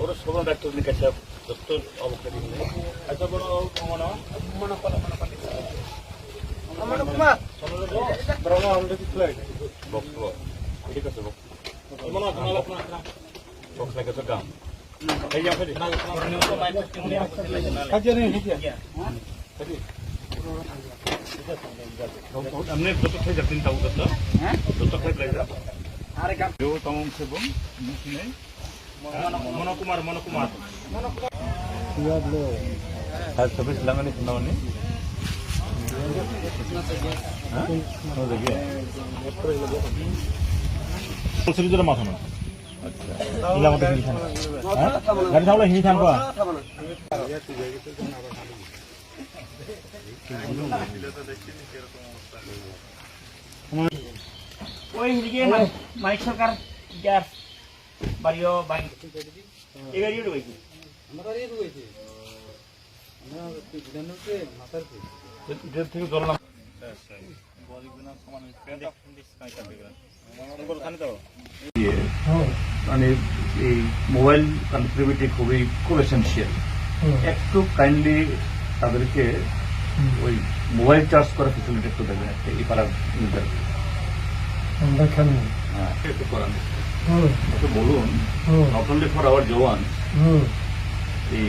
ஒரு சுகம் டாக்டர் நிக்கச்சா ದಸ್ತೂರ್ ಅವಕರಿಲ್ಲ ಅದಬಡ ಮನ ಮನ ಪಲ ಮನ ಪಂಡಿತ ಮನ ಕುಮಾರ್ ಸೊಲೋ ಬ್ರಹ್ಮ ಆಮಡೆ ಕಿತ್ಲ ಇದೆ ಬಕ್ವಾ ঠিক আছে বক মনে আপনারা আপনারা বক লাগে তো কাম અમને દત્તક થઈ જતી આવું કરતો દત્તક થઈ લઈ જાવ એવો તમામ છે બોમ મૂકી નહીં મનોકુમાર મનોકુમાર સભ્ય લાંગણી સુનાવવાની ಮಾತಾಡೋಣ সবিস লাগানি শুনাওনি হ্যাঁ? গাড়ি থাকলে হিনি খান পা ওই হিদিকে মানিক সরকার গ্যাস বাড়িও বাইক এই গাড়িও ঢুকাইছি এদের থেকে জল না মানে এই মোবাইল কানেক্টিভিটি খুবই খুব এসেন্সিয়াল একটু কাইন্ডলি তাদেরকে ওই মোবাইল চার্জ করার ফেসিলিটি একটু দেবেন একটা এই পাড়ার দেখেন হ্যাঁ একটু করান। একটু বলুন not only for our jawan এই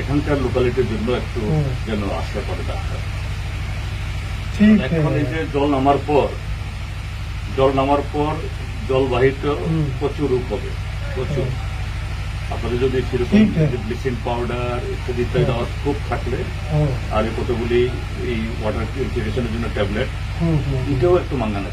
এখানকার লোকালিটির জন্য একটু যেন আসতে পারে ডাক্তার এখন এই যে জল নামার পর জল নামার পর জলবাহিত প্রচুর রূপ হবে প্রচুর। আপনাদের যদি সেরকম ব্লিচিং পাউডার ইত্যাদি ইত্যাদি দেওয়ার স্কোপ থাকলে আর কতগুলি এই ওয়াটার পিউরিফিকেশনের জন্য ট্যাবলেট এটাও একটু মাঙ্গানো